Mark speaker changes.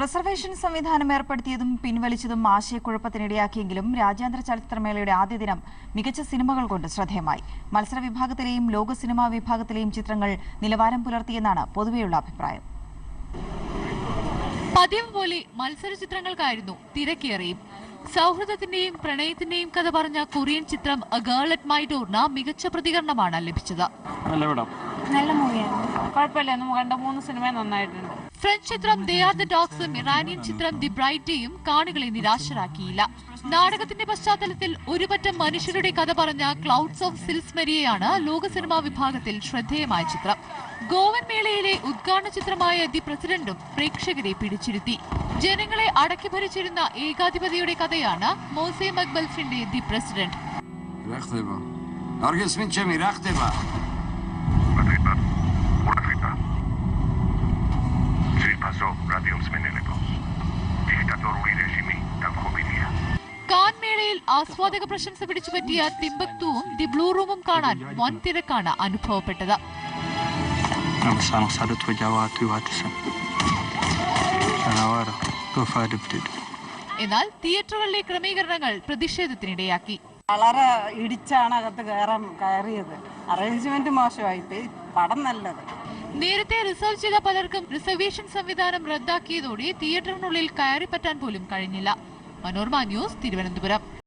Speaker 1: Reservation സംവിധാനം ഏർപ്പെടുത്തിയതും പിൻവലിച്ചതും ആശയക്കുഴപ്പത്തിനിടയാക്കിയെങ്കിലും രാജ്യാന്തര ചലച്ചിത്രമേളയുടെ ആദ്യ ദിനം മികച്ച സിനിമകൾ കൊണ്ട് ശ്രദ്ധേയമായി. മത്സര വിഭാഗത്തിലെയും ലോക സിനിമാ വിഭാഗത്തിലെയും ചിത്രങ്ങൾ നിലവാരം പുലർത്തിയെന്നാണ് പൊതുവെയുള്ള അഭിപ്രായം.
Speaker 2: പതിവ് പോലെ മത്സര ചിത്രങ്ങൾക്കായിരുന്നു തിരക്കേറിയും. സൗഹൃദത്തിന്റെയും പ്രണയത്തിന്റെയും കഥ പറഞ്ഞ കൊറിയൻ ചിത്രം ഗേൾ അറ്റ് മൈ ഡോറിന് മികച്ച പ്രതികരണമാണ് ലഭിച്ചത്.
Speaker 3: നല്ല
Speaker 4: നല്ല മൂവിയാണ്. കുഴപ്പമില്ല നമ്മൾ കണ്ട മൂന്ന് സിനിമ നന്നായിട്ടുണ്ട്.
Speaker 2: ഫ്രഞ്ച് ചിത്രം ദേ ആർ ദ ഡോഗ്സും ഇറാനിയൻ ചിത്രം ദി ബ്രൈറ്റേയും കാണികളെ നിരാശരാക്കിയില്ല. നാടകത്തിന്റെ പശ്ചാത്തലത്തിൽ ഒരുപറ്റം മനുഷ്യരുടെ കഥ പറഞ്ഞ ക്ലൗഡ്സ് ഓഫ് സിൽസ് മരിയയാണ് ലോക സിനിമാ വിഭാഗത്തിൽ ശ്രദ്ധേയമായ ചിത്രം. ഗോവൻ മേളയിലെ ഉദ്ഘാടന ചിത്രമായ ദി പ്രസിഡന്റും പ്രേക്ഷകരെ പിടിച്ചിരുത്തി. ജനങ്ങളെ അടക്കി ഭരിച്ചിരുന്ന ഏകാധിപതിയുടെ കഥയാണ് മോസെ മക്ബൽഫിന്റെ ദി പ്രസിഡന്റ് റേഡിയോസ്മിനിലിക്കോസ് ഡിക്റ്റatoru ആസ്വാദക പ്രശംസ പിടിച്ചുപറ്റിയ തിമ്പക്തുവും ദി ബ്ലൂ റൂമും കാണാൻ വൻ തിരക്കാണ് അനുഭവപ്പെട്ടത്. എന്നാൽ തിയേറ്ററുകളിലെ ക്രമീകരണങ്ങൾ പ്രതിഷേധത്തിനിടയാക്കി.
Speaker 4: വളരെ ഇടിച്ചാണ് അകത്ത് കയറാൻ കയറിയത്. അറേഞ്ച്മെന്റ് മോശമായി. പടം നല്ലത്.
Speaker 2: നേരത്തെ റിസർവ് ചെയ്ത പലർക്കും റിസർവേഷൻ സംവിധാനം റദ്ദാക്കിയതോടെ തിയേറ്ററിനുള്ളിൽ കയറിപ്പറ്റാൻ പോലും കഴിഞ്ഞില്ല. മനോരമ ന്യൂസ് തിരുവനന്തപുരം.